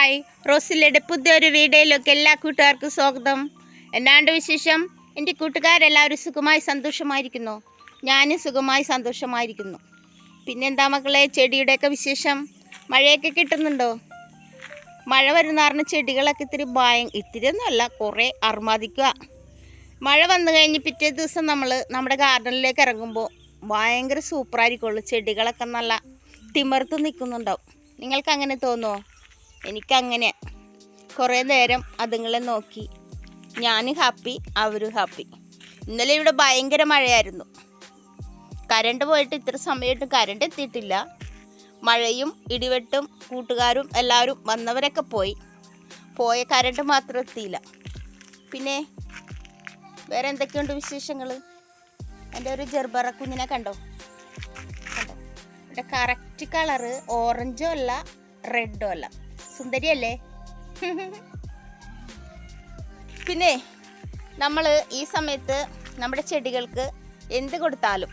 Hi. റോസിലയുടെ പുതിയൊരു വീഡിയോയിലേക്ക് എല്ലാ കൂട്ടുകാർക്കും സ്വാഗതം. എന്നാണ്ട് വിശേഷം? എന്റെ കൂട്ടുകാരെല്ലാവരും സുഖമായി സന്തോഷമായിരിക്കുന്നു. ഞാനും സുഖമായി സന്തോഷമായിരിക്കുന്നു. പിന്നെന്താ മക്കളെ ചെടിയുടെയൊക്കെ വിശേഷം? മഴയൊക്കെ കിട്ടുന്നുണ്ടോ? മഴ വരുന്ന കാരണം ചെടികളൊക്കെ ഇത്തിരി ഭയ ഇത്തിരി ഒന്നുമല്ല കുറേ അർമാദിക്കുക. മഴ വന്നു കഴിഞ്ഞ് പിറ്റേ ദിവസം നമ്മൾ നമ്മുടെ ഗാർഡനിലേക്ക് ഇറങ്ങുമ്പോൾ ഭയങ്കര സൂപ്പറായിരിക്കുള്ളൂ. ചെടികളൊക്കെ നല്ല തിമർത്ത് നിൽക്കുന്നുണ്ടാവും. നിങ്ങൾക്ക് അങ്ങനെ തോന്നുമോ എനിക്കങ്ങനെ കുറേ നേരം അതുങ്ങളെ നോക്കി. ഞാൻ ഹാപ്പി അവരും ഹാപ്പി. ഇന്നലെ ഇവിടെ ഭയങ്കര മഴയായിരുന്നു. കരണ്ട് പോയിട്ട് ഇത്ര സമയമായിട്ട് കരണ്ട് എത്തിയിട്ടില്ല. മഴയും ഇടിവെട്ടും കൂട്ടുകാരും എല്ലാവരും വന്നവരൊക്കെ പോയി. പോയ കരണ്ട് മാത്രം എത്തിയില്ല. പിന്നെ വേറെ എന്തൊക്കെയുണ്ട് വിശേഷങ്ങൾ എന്റെ ഒരു ജെർബറ കുഞ്ഞിനെ കണ്ടോ? കണ്ടോ? എന്റെ കറക്റ്റ് കളറ് ഓറഞ്ചോ അല്ല റെഡോ അല്ല. സുന്ദരിയല്ലേ? പിന്നെ നമ്മൾ ഈ സമയത്ത് നമ്മുടെ ചെടികൾക്ക് എന്ത് കൊടുത്താലും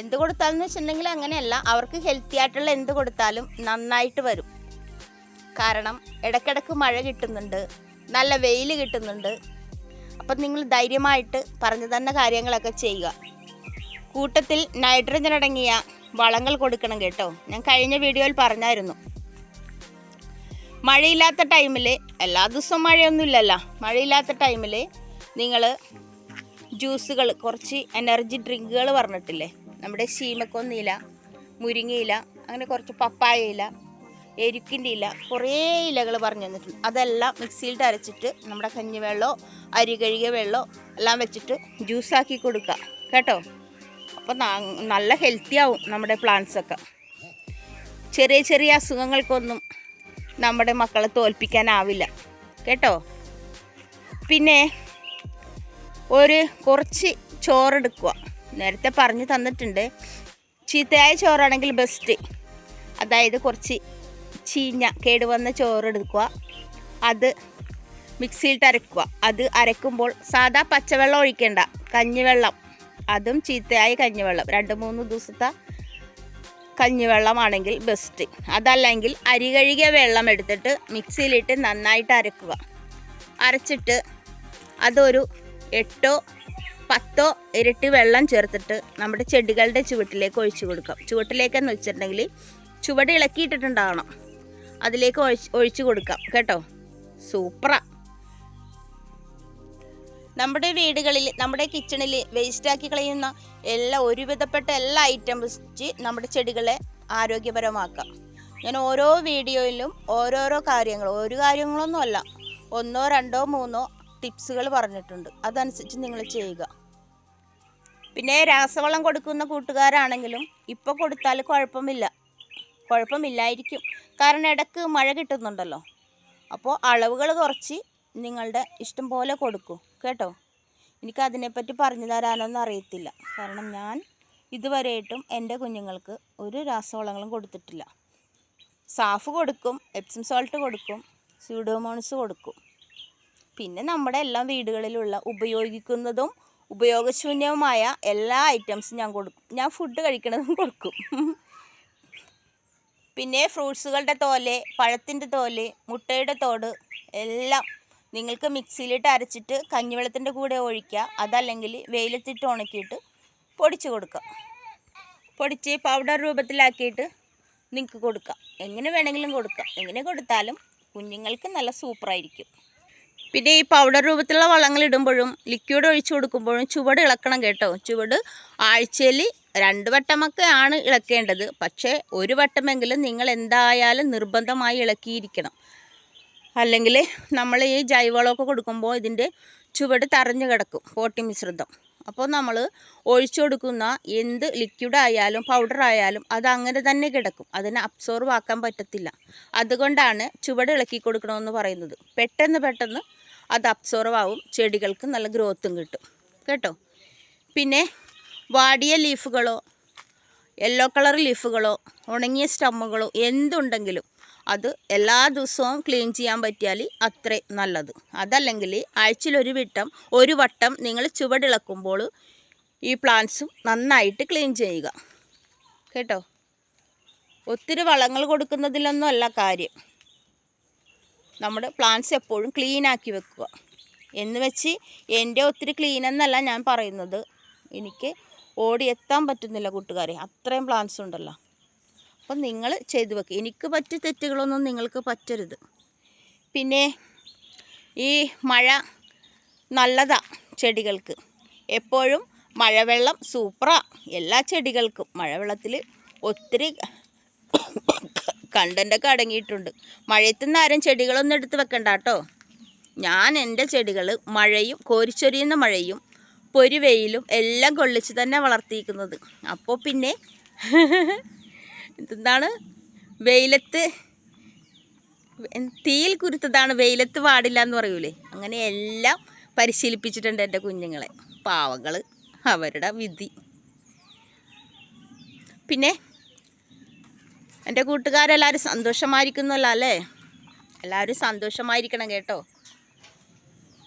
എന്ത് കൊടുത്താലും എന്ന് വെച്ചിട്ടുണ്ടെങ്കിൽ അങ്ങനെയല്ല അവർക്ക് ഹെൽത്തി ആയിട്ടുള്ള എന്ത് കൊടുത്താലും നന്നായിട്ട് വരും. കാരണം ഇടയ്ക്കിടയ്ക്ക് മഴ കിട്ടുന്നുണ്ട് നല്ല വെയിൽ കിട്ടുന്നുണ്ട്. അപ്പം നിങ്ങൾ ധൈര്യമായിട്ട് പറഞ്ഞു തന്ന കാര്യങ്ങളൊക്കെ ചെയ്യുക. കൂട്ടത്തിൽ നൈട്രജൻ അടങ്ങിയ വളങ്ങൾ കൊടുക്കണം കേട്ടോ. ഞാൻ കഴിഞ്ഞ വീഡിയോയിൽ പറഞ്ഞായിരുന്നു. മഴയില്ലാത്ത ടൈമിൽ എല്ലാ ദിവസവും മഴയൊന്നുമില്ലല്ലോ. മഴയില്ലാത്ത ടൈമിൽ നിങ്ങൾ ജ്യൂസുകൾ കുറച്ച് എനർജി ഡ്രിങ്കുകൾ പറഞ്ഞിട്ടില്ലേ? നമ്മുടെ ശീമക്കൊന്നില മുരിങ്ങയില അങ്ങനെ കുറച്ച് പപ്പായ ഇല എരുക്കിന്റെ ഇല കുറേ ഇലകൾ പറഞ്ഞു തന്നിട്ടുണ്ട്. അതെല്ലാം മിക്സിയിൽ അരച്ചിട്ട് നമ്മുടെ കഞ്ഞിവെള്ളമോ അരി കഴുകിയ വെള്ളമോ എല്ലാം വെച്ചിട്ട് ജ്യൂസാക്കി കൊടുക്കുക കേട്ടോ? അപ്പോൾ നല്ല ഹെൽത്തി ആവും നമ്മുടെ പ്ലാന്റ്സൊക്കെ ചെറിയ ചെറിയ അസുഖങ്ങൾക്കൊന്നും നമ്മുടെ മക്കളെ തോൽപ്പിക്കാനാവില്ല. കേട്ടോ? പിന്നെ ഒരു കുറച്ച് ചോറെടുക്കുക നേരത്തെ പറഞ്ഞു തന്നിട്ടുണ്ട്. ചീത്തയായ ചോറാണെങ്കിൽ ബെസ്റ്റ് അതായത് കുറച്ച് ചീഞ്ഞ കേടുവന്ന ചോറെടുക്കുക അത് മിക്സിയിൽ അരക്കുക. അത് അരക്കുമ്പോൾ സാധാ പച്ചവെള്ളം ഒഴിക്കേണ്ട. കഞ്ഞിവെള്ളം. അതും ചീത്തയായ കഞ്ഞിവെള്ളം. രണ്ട് മൂന്ന് ദിവസത്തെ കഞ്ഞിവെള്ളമാണെങ്കിൽ ബെസ്റ്റ് അതല്ലെങ്കിൽ അരി കഴുകിയ വെള്ളം എടുത്തിട്ട് മിക്സിയിലിട്ട് നന്നായിട്ട് അരക്കുക. അരച്ചിട്ട് അതൊരു എട്ടോ പത്തോ ഇരട്ടി വെള്ളം ചേർത്തിട്ട് നമ്മുടെ ചെടികളുടെ ചുവട്ടിലേക്ക് ഒഴിച്ചു കൊടുക്കാം. ചുവട്ടിലേക്കെന്ന് വെച്ചിട്ടുണ്ടെങ്കിൽ ചുവട് ഇളക്കിയിട്ടിട്ടുണ്ടാവണം. അതിലേക്ക് ഒഴിച്ച് ഒഴിച്ചു കൊടുക്കാം. കേട്ടോ? സൂപ്പറാ. നമ്മുടെ വീടുകളിൽ നമ്മുടെ കിച്ചണിൽ വേസ്റ്റാക്കി കളയുന്ന എല്ലാ ഒരുവിധപ്പെട്ട എല്ലാ ഐറ്റംസ് നമ്മുടെ ചെടികളെ ആരോഗ്യപരമാക്കാം. ഞാൻ ഓരോ വീഡിയോയിലും ഓരോരോ കാര്യങ്ങൾ ഒരു കാര്യങ്ങളൊന്നുമല്ല ഒന്നോ രണ്ടോ മൂന്നോ ടിപ്സുകൾ പറഞ്ഞിട്ടുണ്ട്. അതനുസരിച്ച് നിങ്ങൾ ചെയ്യുക. പിന്നെ രാസവളം കൊടുക്കുന്ന കൂട്ടുകാരാണെങ്കിലും ഇപ്പോൾ കൊടുത്താൽ കുഴപ്പമില്ല. കുഴപ്പമില്ലായിരിക്കും. കാരണം ഇടയ്ക്ക് മഴ കിട്ടുന്നുണ്ടല്ലോ. അപ്പോൾ അളവുകൾ കുറച്ച് നിങ്ങളുടെ ഇഷ്ടം പോലെ കൊടുക്കൂ. കേട്ടോ? എനിക്ക് അതിനെപ്പറ്റി പറഞ്ഞു തരാനൊന്നും അറിയത്തില്ല. കാരണം ഞാൻ ഇതുവരെയായിട്ടും എന്റെ കുഞ്ഞുങ്ങൾക്ക് ഒരു രാസവളങ്ങളും കൊടുത്തിട്ടില്ല. സാഫ് കൊടുക്കും എപ്സം സോൾട്ട് കൊടുക്കും സ്യൂഡോമോൺസ് കൊടുക്കും. പിന്നെ നമ്മുടെ എല്ലാ വീടുകളിലുള്ള ഉപയോഗിക്കുന്നതും ഉപയോഗശൂന്യവുമായ എല്ലാ ഐറ്റംസും ഞാൻ കൊടുക്കും. ഞാൻ ഫുഡ് കഴിക്കണതും കൊടുക്കും. പിന്നെ ഫ്രൂട്ട്സുകളുടെ തോൽ പഴത്തിന്റെ തോൽ മുട്ടയുടെ തോട് എല്ലാം നിങ്ങൾക്ക് മിക്സിയിലിട്ട് അരച്ചിട്ട് കഞ്ഞിവെള്ളത്തിന്റെ കൂടെ ഒഴിക്കുക. അതല്ലെങ്കിൽ വെയിലത്തിട്ട് ഉണക്കിയിട്ട് പൊടിച്ച് കൊടുക്കുക. പൊടിച്ച് പൗഡർ രൂപത്തിലാക്കിയിട്ട് നിങ്ങൾക്ക് കൊടുക്കാം. എങ്ങനെ വേണമെങ്കിലും കൊടുക്കാം. എങ്ങനെ കൊടുത്താലും കുഞ്ഞുങ്ങൾക്ക് നല്ല സൂപ്പറായിരിക്കും പിന്നെ ഈ പൗഡർ രൂപത്തിലുള്ള വളങ്ങൾ ഇടുമ്പോഴും ലിക്വിഡ് ഒഴിച്ചു കൊടുക്കുമ്പോഴും ചുവട് ഇളക്കണം കേട്ടോ. ചുവട് ആഴ്ചയിൽ രണ്ട് വട്ടമൊക്കെ ആണ് ഇളക്കേണ്ടത്. പക്ഷേ ഒരു വട്ടമെങ്കിലും നിങ്ങൾ എന്തായാലും നിർബന്ധമായി ഇളക്കിയിരിക്കണം. അല്ലെങ്കിൽ നമ്മൾ ഈ ജൈവവളമൊക്കെ കൊടുക്കുമ്പോൾ ഇതിന്റെ ചുവട് തറഞ്ഞു കിടക്കും പോട്ടി മിശ്രിതം. അപ്പോൾ നമ്മൾ ഒഴിച്ചു കൊടുക്കുന്ന എന്ത് ലിക്വിഡ് ആയാലും പൗഡർ ആയാലും അത് അങ്ങനെ തന്നെ കിടക്കും. അതിനെ അബ്സോർവ് ആക്കാൻ പറ്റത്തില്ല. അതുകൊണ്ടാണ് ചുവട് ഇളക്കി കൊടുക്കണമെന്ന് പറയുന്നത്. പെട്ടെന്ന് പെട്ടെന്ന് അത് അബ്സോർവ് ആവും ചെടികൾക്ക് നല്ല ഗ്രോത്തും കിട്ടും. കേട്ടോ? പിന്നെ വാടിയ ലീഫുകളോ യെല്ലോ കളർ ലീഫുകളോ ഉണങ്ങിയ സ്റ്റമ്മുകളോ എന്തുണ്ടെങ്കിലും അത് എല്ലാ ദിവസവും ക്ലീൻ ചെയ്യാൻ പറ്റിയാൽ അത്രയും നല്ലത്. അതല്ലെങ്കിൽ ആഴ്ചയിലൊരു വട്ടം ഒരു വട്ടം നിങ്ങൾ ചുവടിളക്കുമ്പോൾ ഈ പ്ലാന്റ്സും നന്നായിട്ട് ക്ലീൻ ചെയ്യുക. കേട്ടോ? ഒത്തിരി വളങ്ങൾ കൊടുക്കുന്നതിലൊന്നും അല്ല കാര്യം. നമ്മുടെ പ്ലാന്റ്സ് എപ്പോഴും ക്ലീനാക്കി വെക്കുക. എന്ന് വെച്ച് എന്റെ ഒത്തിരി ക്ലീൻ എന്നല്ല ഞാൻ പറയുന്നത്. എനിക്ക് ഓടിയെത്താൻ പറ്റുന്നില്ല കൂട്ടുകാരെ. അത്രയും പ്ലാന്റ്സ് ഉണ്ടല്ലോ. അപ്പം നിങ്ങൾ ചെയ്തു വെക്കുക എനിക്ക് പറ്റിയ തെറ്റുകളൊന്നും നിങ്ങൾക്ക് പറ്റരുത്. പിന്നെ ഈ മഴ നല്ലതാ ചെടികൾക്ക്. എപ്പോഴും മഴവെള്ളം സൂപ്പറാ എല്ലാ ചെടികൾക്കും. മഴവെള്ളത്തിൽ ഒത്തിരി കണ്ടന്റൊക്കെ അടങ്ങിയിട്ടുണ്ട്. മഴയത്തു ആരും ചെടികളൊന്നും എടുത്ത് വെക്കണ്ട കേട്ടോ. ഞാൻ എന്റെ ചെടികൾ മഴയും കോരിച്ചൊരിയുന്ന മഴയും പൊരിവെയിലും എല്ലാം കൊള്ളിച്ച് തന്നെ വളർത്തിയിരിക്കുന്നത്. അപ്പോൾ പിന്നെ എന്താണ് വെയിലത്ത് തീയിൽ കുരുത്തതാണ് വെയിലത്ത് പാടില്ല എന്ന് പറയൂലേ? അങ്ങനെ എല്ലാം പരിശീലിപ്പിച്ചിട്ടുണ്ട് എന്റെ കുഞ്ഞുങ്ങളെ. പാവങ്ങൾ അവരുടെ വിധി. പിന്നെ എന്റെ കൂട്ടുകാരെല്ലാവരും സന്തോഷമായിരിക്കുന്നല്ലോ അല്ലേ? എല്ലാവരും സന്തോഷമായിരിക്കണം കേട്ടോ.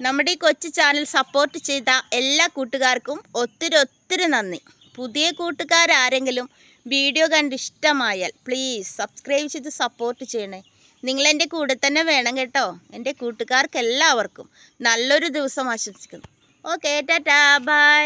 നമ്മുടെ ഈ കൊച്ചു ചാനൽ സപ്പോർട്ട് ചെയ്ത എല്ലാ കൂട്ടുകാർക്കും ഒത്തിരി ഒത്തിരി നന്ദി. പുതിയ കൂട്ടുകാരാരെങ്കിലും വീഡിയോ കണ്ട് ഇഷ്ടമായാൽ പ്ലീസ് സബ്സ്ക്രൈബ് ചെയ്ത് സപ്പോർട്ട് ചെയ്യണേ. നിങ്ങളെന്റെ കൂടെ തന്നെ വേണം കേട്ടോ. എന്റെ കൂട്ടുകാർക്ക് എല്ലാവർക്കും നല്ലൊരു ദിവസം ആശംസിക്കുന്നു. Okay tata bye